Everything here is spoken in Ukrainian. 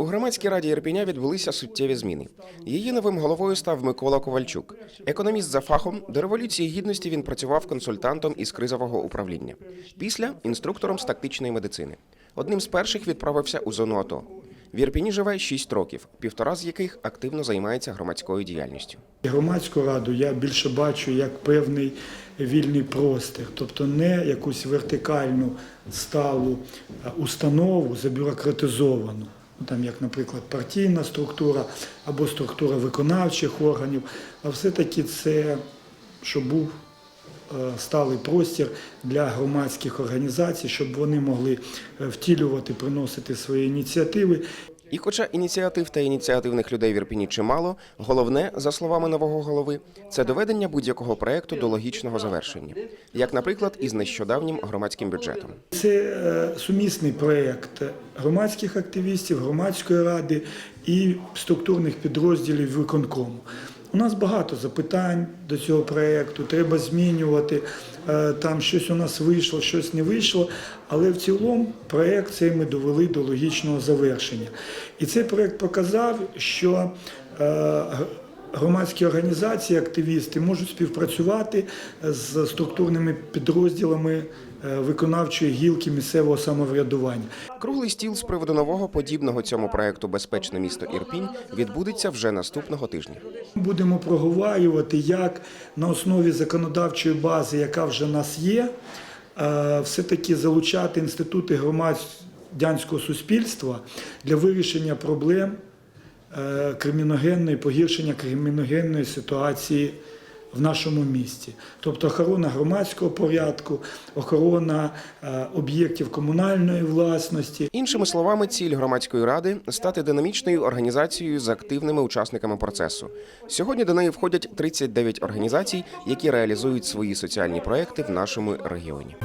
У громадській раді Ірпіня відбулися суттєві зміни. Її новим головою став Микола Ковальчук. Економіст за фахом до революції гідності він працював консультантом із кризового управління. Після інструктором з тактичної медицини. Одним з перших відправився у зону АТО. В Ірпіні живе 6 років, півтора з яких активно займається громадською діяльністю. Громадську раду я більше бачу як певний вільний простір, тобто не якусь вертикальну сталу установу забюрократизовану. Там, як, наприклад, партійна структура або структура виконавчих органів, а все-таки це, щоб був е, сталий простір для громадських організацій, щоб вони могли е, втілювати, приносити свої ініціативи І хоча ініціатив та ініціативних людей в Ірпіні чимало, головне, за словами нового голови, це доведення будь-якого проекту до логічного завершення, як, наприклад, із нещодавнім громадським бюджетом. Це е, сумісний проєкт громадських активістів, громадської ради і структурних підрозділів виконкому. У нас багато запитань до цього проєкту, треба змінювати. е, Там щось у нас вийшло, щось не вийшло. Але в цілому проєкт цей ми довели до логічного завершення. І цей проєкт показав, що е, громадські організації, активісти можуть співпрацювати з структурними підрозділами е, виконавчої гілки місцевого самоврядування. Круглий стіл з приводу нового подібного цьому проекту Безпечне місто Ірпінь відбудеться вже наступного тижня. Будемо проговорювати, як на основі законодавчої бази, яка вже в нас є, е, все-таки залучати інститути громадянського суспільства для вирішення проблем е, криміногенної, погіршення криміногенної ситуації в нашому місті. Тобто охорона громадського порядку, охорона е, об'єктів комунальної власності, Іншими словами, ціль громадської ради стати динамічною організацією з активними учасниками процесу. Сьогодні до неї входять 39 організацій, які реалізують свої соціальні проекти в нашому регіоні.